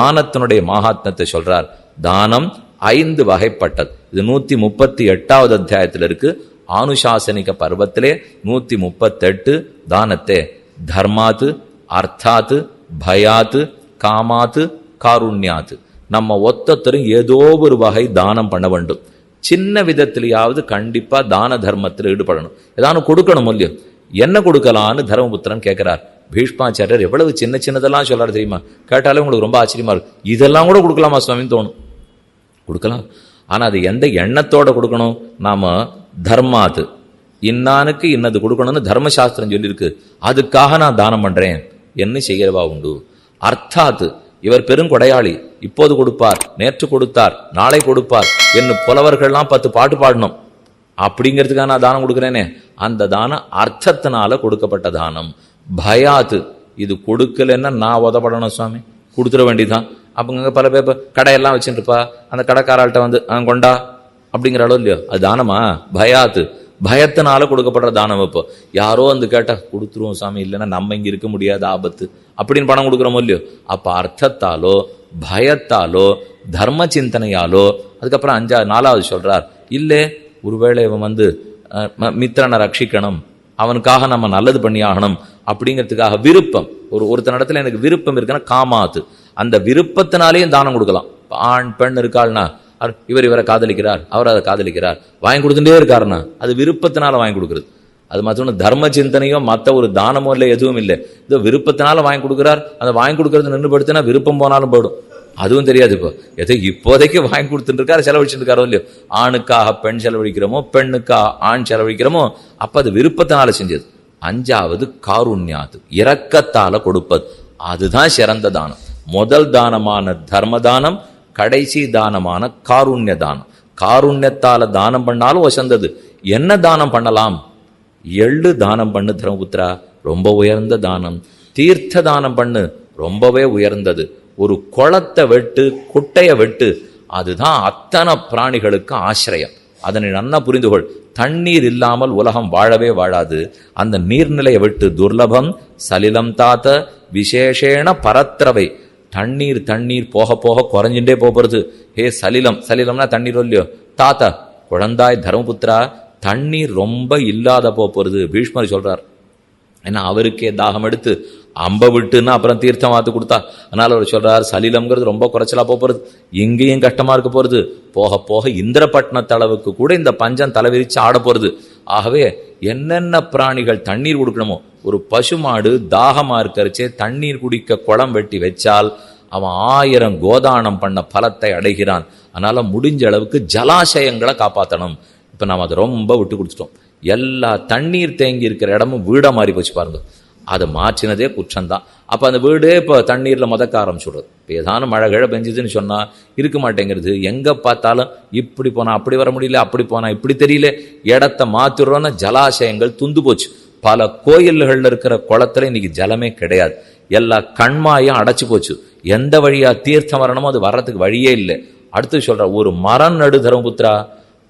தானத்தினுடைய மகாத்மத்தை சொல்றார். தானம் ஐந்து வகைப்பட்டது. இது நூத்தி முப்பத்தி எட்டாவது அத்தியாயத்தில் இருக்கு. ஆனுசாசனிக பருவத்திலே நூத்தி முப்பத்தெட்டு தானத்தே. தர்மாத்து அர்த்தாத்து பயாத்து காமாத்து காருண்யாத்து. நம்ம ஒத்தத்தரும் ஏதோ ஒரு வகை தானம் பண்ண வேண்டும். சின்ன விதத்திலேயாவது கண்டிப்பா தான தர்மத்தில் ஈடுபடணும். ஏதாவது கொடுக்கணும் இல்லையோ என்ன கொடுக்கலான்னு தர்மபுத்திரன் கேட்கிறார். பீஷ்மாச்சாரியர் எவ்வளவு சின்ன சின்னதெல்லாம் சொல்லாரு தெரியுமா? கேட்டாலே உங்களுக்கு ரொம்ப ஆச்சரியமா இருக்கும். இதெல்லாம் கூட கொடுக்கலாமா சுவாமின்னு தோணும். கொடுக்கலாம். ஆனால் அது எந்த எண்ணத்தோட கொடுக்கணும்? நாம தர்மாத்து இன்னானுக்கு இன்னது கொடுக்கணும்னு தர்மசாஸ்திரம் சொல்லியிருக்கு. அதுக்காக நான் தானம் பண்றேன். என்ன செய்கிறவா உண்டு? அர்த்தாத்து இவர் பெருங்கொடையாளி இப்போது கொடுப்பார் நேற்று கொடுத்தார் நாளை கொடுப்பார். என்ன புலவர்கள்லாம் பத்து பாட்டு பாடணும். அப்படிங்கிறதுக்காக நான் தானம் கொடுக்குறேனே. அந்த தானம் அர்த்தத்தினால கொடுக்கப்பட்ட தானம். பயாத்து. இது கொடுக்கலன்னா நான் உதப்படணும் சுவாமி. கொடுத்துட வேண்டியதுதான். அப்பங்க பல பேர் கடையெல்லாம் வச்சுருப்பா அந்த கடைக்காரர்கிட்ட வந்து கொண்டா. அப்படிங்கிற அளவு இல்லையோ. அது தானமா? பயாத்து. பயத்தினால கொடுக்கப்படுற தானம் இப்போ. யாரோ வந்து கேட்டால் கொடுத்துருவோம் சாமி இல்லைன்னா நம்ம இங்கே இருக்க முடியாது ஆபத்து. அப்படின்னு பணம் கொடுக்குறோமோ இல்லையோ. அப்போ அர்த்தத்தாலோ பயத்தாலோ தர்ம சிந்தனையாலோ அதுக்கப்புறம் அஞ்சா நாலாவது சொல்கிறார் இல்லை ஒருவேளை இவன் வந்து ம- மித்திரனை ரட்சிக்கணும் அவனுக்காக நம்ம நல்லது பண்ணி ஆகணும் அப்படிங்கிறதுக்காக விருப்பம். ஒரு ஒருத்தன் இடத்துல எனக்கு விருப்பம் இருக்குன்னா காமாத்து. அந்த விருப்பத்தினாலேயும் தானம் கொடுக்கலாம். ஆண் பெண் இருக்காள்னா இவர் இவரை காதலிக்கிறார் அவர் அதை காதலிக்கிறார். வாங்கி கொடுத்துட்டே இருக்காருன்னா அது விருப்பத்தினால வாங்கி கொடுக்குறது. அது மற்றொன்று தர்ம சிந்தனையோ மற்ற ஒரு தானமோ இல்லை எதுவும் இல்லை. இதோ விருப்பத்தினால வாங்கி கொடுக்குறார் அதை வாங்கி கொடுக்கறது நின்றுபடுத்தினா விருப்பம் போனாலும் போடும் அதுவும் தெரியாது இப்போ. எதோ இப்போதைக்கு வாங்கி கொடுத்துட்டுருக்காரு இருக்காரு இல்லையோ. ஆணுக்காக பெண் செலவழிக்கிறோமோ பெண்ணுக்காக ஆண் செலவழிக்கிறோமோ அப்போ அது விருப்பத்தினால செஞ்சது. அஞ்சாவது காருண்யாது இரக்கத்தால கொடுப்பது. அதுதான் சிறந்த தானம். முதல் தானமான தர்ம தானம் கடைசி தானமான காருண்ய தானம். காருண்யத்தால தானம் பண்ணாலும் வசந்தது. என்ன தானம் பண்ணலாம்? எள்ளு தானம் பண்ணு தர்மபுத்திரா. ரொம்ப உயர்ந்த தானம். தீர்த்த தானம் பண்ணு. ரொம்பவே உயர்ந்தது. ஒரு குளத்தை வெட்டு குட்டையை வெட்டு அதுதான் அத்தனை பிராணிகளுக்கு ஆசிரியம். அதனை நன்னா புரிந்து கொள் தண்ணீர் இல்லாமல் உலகம் வாழவே வாழாது. அந்த நீர்நிலையை விட்டு துர்லபம் சலிலம் தாத்த விசேஷேன பரத்திரவை. தண்ணீர் தண்ணீர் போக போக குறைஞ்சுட்டே போகிறது. ஹே சலிலம். சலிலம்னா தண்ணீர் இல்லையோ? தாத்தா குழந்தாய் தர்மபுத்திரா தண்ணீர் ரொம்ப இல்லாத போகிறது. பீஷ்மர் சொல்றார். ஏன்னா அவருக்கே தாகம் எடுத்து அம்பை விட்டுன்னா அப்புறம் தீர்த்தம் வாத்து கொடுத்தா. அதனால அவர் சொல்கிறார் சலிலம்ங்கிறது ரொம்ப குறைச்சலா போக போகிறது இங்கேயும் கஷ்டமாக இருக்க போகிறது போக போக இந்திரபட்னத்து அளவுக்கு கூட இந்த பஞ்சம் தலைவிரித்து ஆட போகிறது ஆகவே என்னென்ன பிராணிகள் தண்ணீர் கொடுக்கணுமோ ஒரு பசுமாடு தாகமாக இருக்கிறச்சே தண்ணீர் குடிக்க குளம் வெட்டி வச்சால் அவன் ஆயிரம் கோதானம் பண்ண பலத்தை அடைகிறான். அதனால் முடிஞ்ச அளவுக்கு ஜலாசயங்களை காப்பாற்றணும் இப்போ நாம் அதை ரொம்ப விட்டு கொடுத்துட்டோம். எல்லா தண்ணீர் தேங்கி இருக்கிற இடமும் வீடாக மாறி போச்சு பாருங்கள் அதை மாற்றினதே குற்றம்தான். அப்போ அந்த வீடே இப்போ தண்ணீரில் முதக்க ஆரம்பிச்சுடுறது இப்போ ஏதான மழை கிழ பெஞ்சுதுன்னு சொன்னால் இருக்க மாட்டேங்கிறது. எங்கே பார்த்தாலும் இப்படி போனால் அப்படி வர முடியல அப்படி போனால் இப்படி தெரியல. இடத்த மாற்றிடுறோன்னா ஜலாசயங்கள் துந்து போச்சு. பல கோயில்களில் இருக்கிற குளத்துல இன்னைக்கு ஜலமே கிடையாது. எல்லா கண்மாயும் அடைச்சி போச்சு. எந்த வழியா தீர்த்தம் வரணுமோ அது வர்றதுக்கு வழியே இல்லை. அடுத்து சொல்ற ஒரு மரம் நடு தர்மபுத்திரா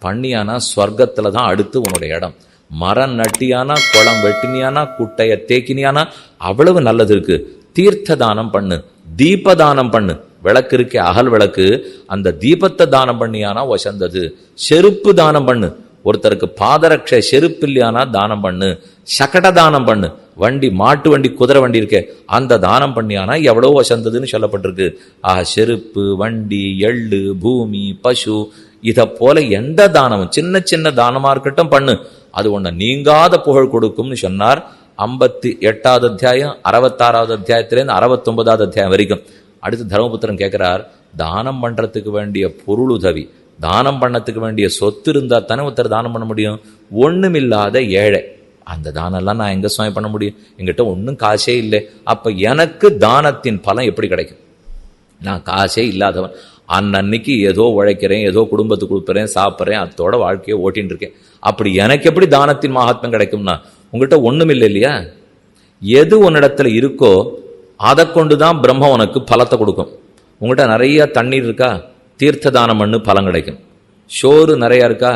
பண்ணியானா ஸ்வர்க்கத்துல தான் அடுத்து உன்னுடைய இடம். மரம் நட்டியானா குளம் வெட்டினியானா குட்டையை தேக்கினியானா அவ்வளவு நல்லது இருக்கு. தீர்த்த தானம் பண்ணு தீப தானம் பண்ணு. விளக்கு இருக்கே அகல் விளக்கு. அந்த தீபத்தை தானம் பண்ணியானா வசந்தது. செருப்பு தானம் பண்ணு. ஒருத்தருக்கு பாதரட்சை செருப்பு இல்லையானா தானம் பண்ணு. சகட தானம் பண்ணு. வண்டி மாட்டு வண்டி குதிரை வண்டி இருக்கே அந்த தானம் பண்ணியானா எவ்வளோ வசந்ததுன்னு சொல்லப்பட்டிருக்கு. ஆஹ் செருப்பு வண்டி எள்ளு பூமி பசு இதை போல எந்த தானமும் சின்ன சின்ன தானமாக இருக்கட்டும் பண்ணு. அது ஒன்று நீங்காத புகழ் கொடுக்கும்னு சொன்னார். ஐம்பத்தி எட்டாவது அத்தியாயம் அறுபத்தாறாவது அத்தியாயத்திலேருந்து அறுபத்தொன்பதாவது அத்தியாயம் வரைக்கும். அடுத்து தர்மபுத்திரன் கேட்குறார் தானம் பண்ணுறதுக்கு வேண்டிய பொருள் உதவி தானம் பண்ணத்துக்கு வேண்டிய சொத்து இருந்தால் தானே ஒருத்தர் தானம் பண்ண முடியும்? ஒன்றுமில்லாத ஏழை. அந்த தானம்லாம் நான் எங்கே சுவாமி பண்ண முடியும்? என்கிட்ட ஒன்றும் காசே இல்லை. அப்போ எனக்கு தானத்தின் பலன் எப்படி கிடைக்கும்? நான் காசே இல்லாதவன். அன்னன்னைக்கு ஏதோ உழைக்கிறேன் ஏதோ குடும்பத்துக்கு கொடுக்குறேன் சாப்பிட்றேன் அதோட வாழ்க்கையை ஓட்டின்னு இருக்கேன். அப்படி எனக்கு எப்படி தானத்தின் மகாத்மியம் கிடைக்கும்னா உங்கள்கிட்ட ஒன்றும் இல்லை இல்லையா? எது உன்னிடத்துல இருக்கோ அதை கொண்டு தான் பிரம்ம உனக்கு பலத்தை கொடுக்கும். உங்கள்கிட்ட நிறைய தண்ணீர் இருக்கா? தீர்த்த தானம் பண்ணு பலம் கிடைக்கும். சோறு நிறையா இருக்கா?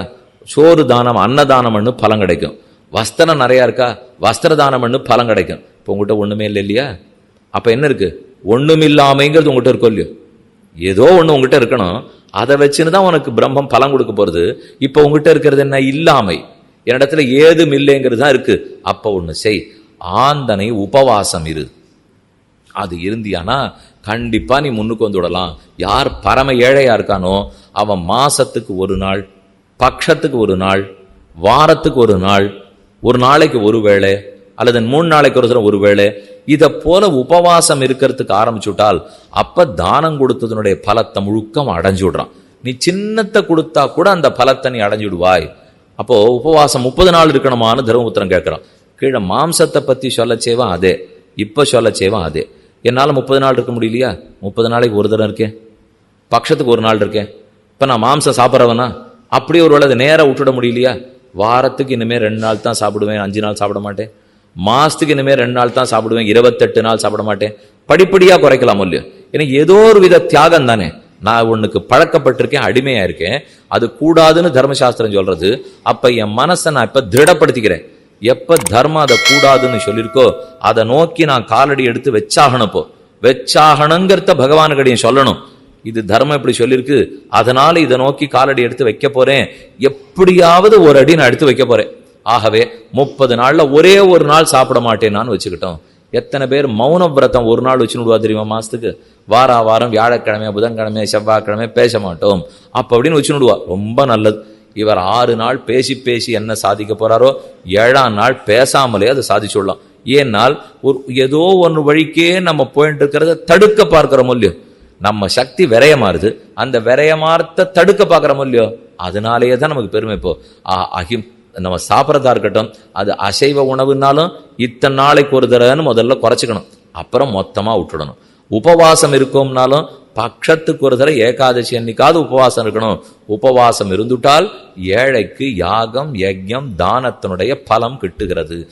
சோறு தானம் அன்னதானம் பண்ணு பலம் கிடைக்கும். வஸ்திரம் நிறையா இருக்கா? வஸ்திர தானம் பண்ணு பலம் கிடைக்கும். இப்போ உங்கள்கிட்ட ஒன்றுமே இல்லை இல்லையா? அப்போ என்ன இருக்குது ஒன்றுமில்லாமைங்கிறது உங்கள்கிட்ட இருக்கோ இல்லையோ? ஏதோ ஒன்று உங்ககிட்ட இருக்கணும். அதை வச்சுன்னு தான் உனக்கு பிரம்மம் பலம் கொடுக்க போகிறது இப்போ உங்ககிட்ட இருக்கிறது என்ன? இல்லாமை. என்னிடத்துல ஏதும் இல்லைங்கிறது தான் இருக்கு. அப்போ ஒன்று செய். ஆந்தனை உபவாசம் இரு. அது இருந்தியானா? கண்டிப்பாக நீ முன்னுக்கு வந்து விடலாம். யார் பரம ஏழையாக இருக்கானோ அவன் மாசத்துக்கு ஒரு நாள் பட்சத்துக்கு ஒரு நாள் வாரத்துக்கு ஒரு நாள் ஒரு நாளைக்கு ஒரு வேளை அல்லது மூணு நாளைக்கு ஒரு தடவை ஒரு வேளை இதை போல உபவாசம் இருக்கிறதுக்கு ஆரம்பிச்சுட்டால் அப்ப தானம் கொடுத்ததனுடைய பலத்தை முழுக்க அடைஞ்சு விடுறான். நீ சின்னத்தை கொடுத்தா கூட அந்த பலத்தை நீ அடைஞ்சு விடுவாய். அப்போ உபவாசம் முப்பது நாள் இருக்கணுமான்னு தர்மபுத்திரன் கேட்கிறான். கீழே மாம்சத்தை பத்தி சொல்ல செய்வான் அதே. இப்ப சொல்ல செய்வான் அதே. என்னால முப்பது நாள் இருக்க முடியலையா? முப்பது நாளைக்கு ஒரு தடவை இருக்கேன். பட்சத்துக்கு ஒரு நாள் இருக்கேன். இப்ப நான் மாம்சம் சாப்பிட்றவனா? அப்படியே ஒரு வேளை நேராக விட்டுட முடியலையா? வாரத்துக்கு இனிமேல் ரெண்டு நாள் தான் சாப்பிடுவேன் அஞ்சு நாள் சாப்பிட மாட்டேன். மாசத்துக்கு இனிமேல் ரெண்டு நாள் தான் சாப்பிடுவேன் இருபத்தெட்டு நாள் சாப்பிட மாட்டேன். படிப்படியாக குறைக்கலாம் இல்லையோ ஏன்னா ஏதோ ஒரு வித தியாகம் தானே. நான் உனக்கு பழக்கப்பட்டிருக்கேன் அடிமையாக இருக்கேன். அது கூடாதுன்னு தர்மசாஸ்திரம் சொல்றது. அப்போ என் மனசை நான் இப்போ திருடப்படுத்திக்கிறேன். எப்போ தர்மம் அதை கூடாதுன்னு சொல்லியிருக்கோ அதை நோக்கி நான் காலடி எடுத்து வச்சாகணப்போ வச்சாகணுங்கிறத பகவானுக்கடியும் சொல்லணும். இது தர்மம் இப்படி சொல்லியிருக்கு. அதனால இதை நோக்கி காலடி எடுத்து வைக்க போறேன். எப்படியாவது ஒரு அடி நான் எடுத்து வைக்க போறேன். ஆகவே முப்பது நாளில் ஒரே ஒரு நாள் சாப்பிட மாட்டேன்னான்னு வச்சுக்கிட்டோம். எத்தனை பேர் மௌன விரதம் ஒரு நாள் வச்சு விடுவா தெரியுமா மாதத்துக்கு வாரா வாரம் வியாழக்கிழமை புதன்கிழமை செவ்வாய்க்கிழமை பேச மாட்டோம். அப்போ அப்படின்னு வச்சு விடுவா. ரொம்ப நல்லது. இவர் ஆறு நாள் பேசி பேசி என்ன சாதிக்க போறாரோ ஏழாம் நாள் பேசாமலே அதை சாதிச்சுடலாம் ஏன்னால் ஒரு ஏதோ ஒன்று வழிக்கே நம்ம போயிட்டு இருக்கிறத தடுக்க பார்க்கிறோம் இல்லையோ நம்ம சக்தி விரயமாறுது அந்த விரயமார்த்த தடுக்க பார்க்கிறோம் இல்லையோ அதனாலேயே தான் நமக்கு பெருமை இப்போ. அஹிம் நம்ம சாப்பிட்றதா இருக்கட்டும் அது அசைவ உணவுனாலும் இத்தனை நாளைக்கு ஒரு தடவைன்னு முதல்ல குறைச்சிக்கணும். அப்புறம் மொத்தமாக விட்டுடணும். உபவாசம் இருக்கோம்னாலும் பட்சத்துக்கு ஒரு தடவை ஏகாதசி அன்னைக்காவது உபவாசம் இருக்கணும். உபவாசம் இருந்துட்டால் ஏழைக்கு யாகம் யஜ்யம் தானத்தினுடைய பலம் கிட்டுகிறது.